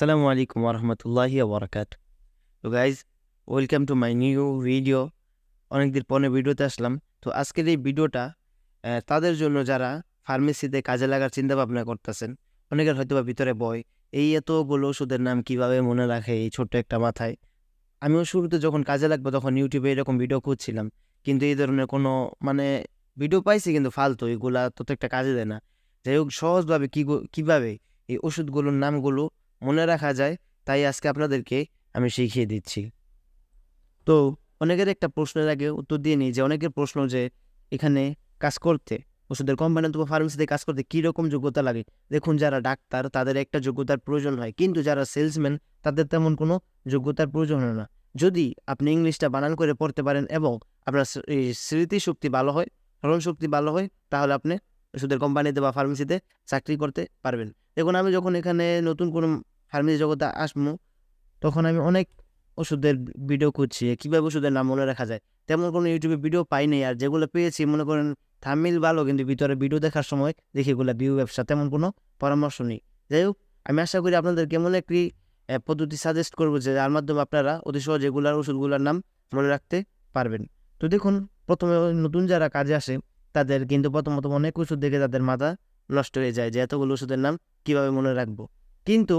আসসালামু আলাইকুম রহমতুল্লাহি ওবরাকাত তো guys welcome to my new video অনেকদিন পরে ভিডিওতে আসলাম। তো আজকের এই ভিডিওটা তাদের জন্য যারা ফার্মেসিতে কাজে লাগার চিন্তা ভাবনা করতেছেন, অনেকের হয়তো বা ভিতরে বয় এই এতগুলো ওষুধের নাম কীভাবে মনে রাখে এই ছোট্ট একটা মাথায়? আমিও শুরুতে যখন কাজে লাগবো তখন ইউটিউবে এরকম ভিডিও খুঁজছিলাম। কিন্তু এই ধরনের কোনো মানে ভিডিও পাইছি কিন্তু ফালতু, এগুলা তত একটা কাজে দেয় না। যাই হোক, সহজভাবে কী কীভাবে এই ওষুধগুলোর নামগুলো মনে রাখা যায়, তাই আজকে আপনাদেরকে আমি শিখিয়ে দিচ্ছি। তো, অনেকের একটা প্রশ্নের আগে উত্তর দিয়ে নিই যে, অনেকের প্রশ্ন যে, এখানে কাজ করতে, ওষুধের কোম্পানি অথবা ফার্মেসিতে কাজ করতে কী রকম যোগ্যতা লাগে? দেখুন, যারা ডাক্তার, তাদের একটা যোগ্যতার প্রয়োজন হয়, কিন্তু যারা সেলসম্যান তাদের তেমন কোনো যোগ্যতার প্রয়োজন হয় না। যদি আপনি ইংলিশটা বানান করে পড়তে পারেন এবং আপনার স্মৃতিশক্তি ভালো হয় স্মরণ শক্তি ভালো হয়, তাহলে আপনি ওষুধের কোম্পানিতে বা ফার্মেসিতে চাকরি করতে পারবেন। দেখুন, আমি যখন এখানে নতুন কোনো ফার্মেসি জগতে আসব তখন আমি অনেক ওষুধের ভিডিও খুঁজছি কীভাবে ওষুধের নাম মনে রাখা যায়। তেমন কোনো ইউটিউবে ভিডিও পাইনি আর যেগুলো পেয়েছি, মনে করেন থামিল ভালো, কিন্তু ভিতরে ভিডিও দেখার সময় দেখি এগুলো বিউ ব্যবসা, তেমন কোনো পরামর্শ নেই। যাই হোক, আমি আশা করি আপনাদেরকে কেমন একটি পদ্ধতি সাজেস্ট করব যে, যার মাধ্যমে আপনারা অতি সহজে এগুলার ওষুধগুলোর নাম মনে রাখতে পারবেন। তো দেখুন, প্রথমে নতুন যারা কাজে আসে, তাদের কিন্তু প্রথমত অনেক ওষুধ দেখে তাদের মাথা নষ্ট হয়ে যায় যে, এতগুলো ওষুধের নাম কীভাবে মনে রাখব। কিন্তু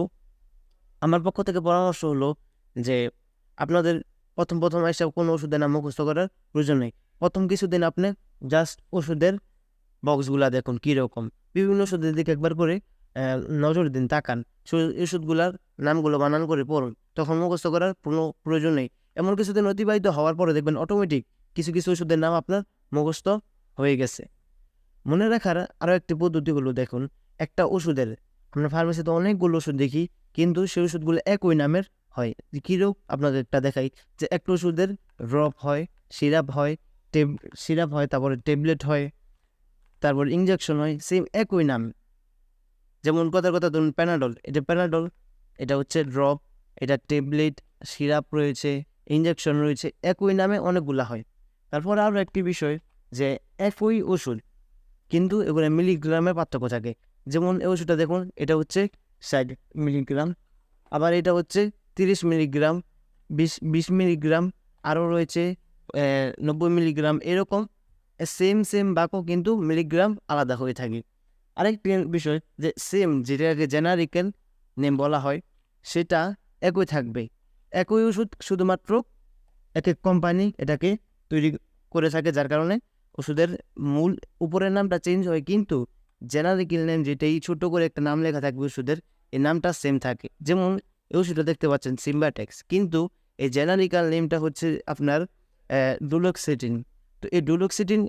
আমার পক্ষ থেকে পরামর্শ হলো যে, আপনাদের প্রথম প্রথম এসে কোনো ওষুধের নাম মুখস্থ করার প্রয়োজন নেই। প্রথম কিছুদিন আপনি জাস্ট ওষুধের বক্সগুলা দেখুন কীরকম। বিভিন্ন ওষুধের দিকে একবার করে নজর দিন, তাকান। ওষুধগুলার নামগুলো বানান করে পড়ুন। তখন মুখস্থ করার কোনো প্রয়োজন নেই। এমন কিছুদিন অতিবাহিত হওয়ার পরে দেখবেন অটোমেটিক কিছু কিছু ওষুধের নাম আপনার মুখস্থ হয়ে গেছে। মনে রাখার আরও একটি পদ্ধতি হলো দেখুন, একটা ওষুধের, আমরা ফার্মেসিতে অনেকগুলো ওষুধ দেখি কিন্তু সেই ওষুধগুলো একই নামের হয়। কীরূপ? আপনাদেরটা দেখাই। যে একটা ওষুধের ড্রপ হয়, সিরাপ হয়, টেব, সিরাপ হয়, তারপরে ট্যাবলেট হয়, তারপর ইঞ্জেকশন হয় সেম একই নাম। যেমন কথার কথা ধরুন প্যানাডল এটা প্যানাডল এটা হচ্ছে ড্রপ এটা ট্যাবলেট, সিরাপ রয়েছে ইঞ্জেকশন রয়েছে, একই নামে অনেকগুলা হয়। তারপর আরও একটি বিষয় যে একই ওষুধ, কিন্তু এগুলো মিলিগ্রামে পার্থক্য থাকে। যেমন এই ওষুধটা দেখুন, এটা হচ্ছে ষাট মিলিগ্রাম। আবার এটা হচ্ছে তিরিশ মিলিগ্রাম, বিশ বিশ মিলিগ্রাম, আরও রয়েছে নব্বই মিলিগ্রাম, এরকম সেম সেম বাক্য কিন্তু মিলিগ্রাম আলাদা হয়ে থাকে। আরেকটি বিষয় যে সেম যেটাকে জেনারিক্যাল নেম বলা হয়, সেটা একই থাকবে। একই ওষুধ শুধুমাত্র এক এক কোম্পানি এটাকে তৈরি করে থাকে, যার কারণে ওষুধের মূল, উপরের নামটা চেঞ্জ হয় কিন্তু জেনারিক্যাল নেম যেটা এই ছোটো করে একটা নাম লেখা থাকবে ওষুধের এই নামটা সেম থাকে। যেমন এই ওষুধটা দেখতে পাচ্ছেন সিম্বাটেক্স কিন্তু এই জেনারিক্যাল নেমটা হচ্ছে আপনার ডুলক্সিটিন তো এই ডুলক্সিটিন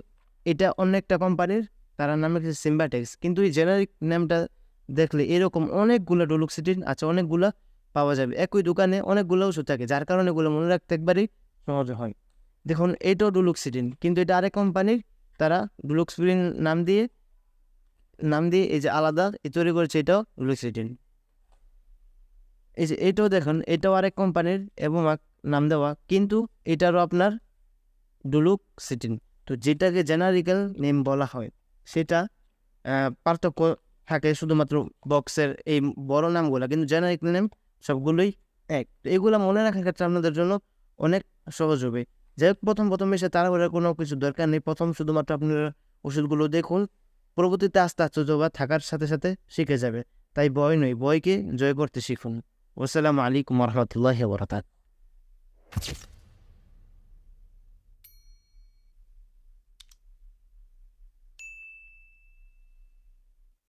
এটা অন্য একটা কোম্পানির তার নাম হচ্ছে সিম্বাটেক্স কিন্তু এই জেনারিক নেমটা দেখলে এরকম অনেকগুলো ডুলক্সিটিন আছে, অনেকগুলো পাওয়া যাবে। একই দোকানে অনেকগুলো ওষুধ থাকে, যার কারণে এগুলো মনে রাখতে একবারই সহজ হয়। দেখুন, এটাও ডুলক্সিটিন কিন্তু এটা আরেক কোম্পানির তারা ডুলক্সিটিন নাম দিয়ে নাম দিয়ে এই যে আলাদা তৈরি করেছে এটাও ডুলক্সিটিন এই যে এটাও দেখুন, এটাও আরেক কোম্পানির এবং নাম দেওয়া, কিন্তু এটারও আপনার ডুলুক্সিটিন তো যেটাকে জেনারিক্যাল নেম বলা হয়, সেটা পার্থক্য থাকে শুধুমাত্র বক্সের এই বড় নামগুলো, কিন্তু জেনারিক নেম সবগুলোই এক। তো এগুলো মনে রাখার ক্ষেত্রে আপনাদের জন্য অনেক সহজ হবে। যাই হোক, প্রথম প্রথম এসে তাড়াহুড়ার কোনো কিছু দরকার নেই। প্রথম শুধুমাত্র আপনারা ওষুধগুলো দেখুন পরবর্তীতে আস্তে আশ্চর্যবাদ থাকার সাথে সাথে শিখে যাবে। তাই বয় নয় বয়কে জয় করতে শিখুন। আসসালামু আলাইকুম রহমতুল্লাহ বরকাত